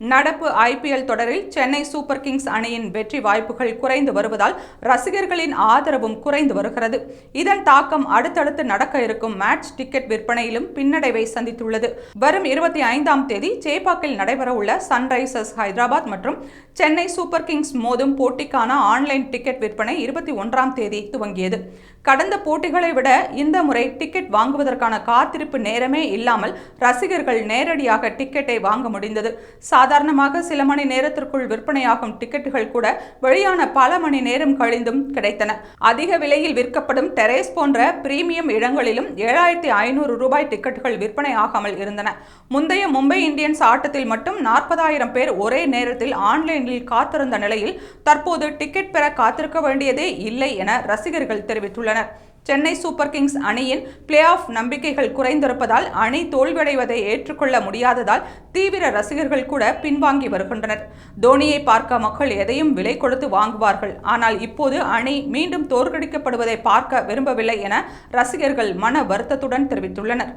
நடப்பு ஐபிஎல் தொடரில் Chennai super Kings அணியின் வெற்றி வாய்ப்புகள் குறைந்து வருவதால் ரசிகர்களின் ஆதரவும் குறைந்து வருகிறது. இதன் தாக்கம் அடுத்தடுத்து நடக்க இருக்கும் மேட்ச் டிக்கெட் விற்பனையிலும் பின்னடைவை சந்தித்துள்ளது. வரும் இருபத்தி ஐந்தாம் தேதி சேப்பாக்கில் நடைபெறவுள்ள சன்ரைசர்ஸ் ஹைதராபாத் மற்றும் சென்னை சூப்பர் கிங்ஸ் மோதும் போட்டிக்கான ஆன்லைன் டிக்கெட் விற்பனை இருபத்தி ஒன்றாம் தேதி துவங்கியது. கடந்த போட்டிகளை விட இந்த முறை டிக்கெட் வாங்குவதற்கான காத்திருப்பு நேரமே இல்லாமல் ரசிகர்கள் நேரடியாக டிக்கெட்டை வாங்க முடிந்தது. சாதாரணமாக சில மணி நேரத்திற்குள் விற்பனையாகும் டிக்கெட்டுகள் கூட வெளியான பல மணி நேரம் கழிந்தும் கிடைத்தன. அதிக விலையில் விற்கப்படும் டெரேஸ் போன்ற பிரீமியம் இடங்களிலும் ஏழாயிரத்தி ஐநூறு ரூபாய் டிக்கெட்டுகள் விற்பனை ஆகாமல் இருந்தன. முந்தைய மும்பை இந்தியன்ஸ் ஆட்டத்தில் மட்டும் நாற்பதாயிரம் பேர் ஒரே நேரத்தில் ஆன்லைனில் காத்திருந்த நிலையில் தற்போது டிக்கெட் பெற காத்திருக்க வேண்டியதே இல்லை என ரசிகர்கள் தெரிவித்துள்ளனர். சென்னை சூப்பர் கிங்ஸ் அணியின் பிளே ஆஃப் நம்பிக்கைகள் குறைந்திருப்பதால் அணி தோல்வியடைவதை ஏற்றுக்கொள்ள முடியாததால் தீவிர ரசிகர்கள் கூட பின்வாங்கி வருகின்றனர். தோனியை பார்க்க மக்கள் எதையும் விலை கொடுத்து வாங்குவார்கள். ஆனால் இப்போது அணி மீண்டும் தோற்கடிக்கப்படுவதை பார்க்க விரும்பவில்லை என ரசிகர்கள் மன வருத்தத்துடன் தெரிவித்துள்ளனர்.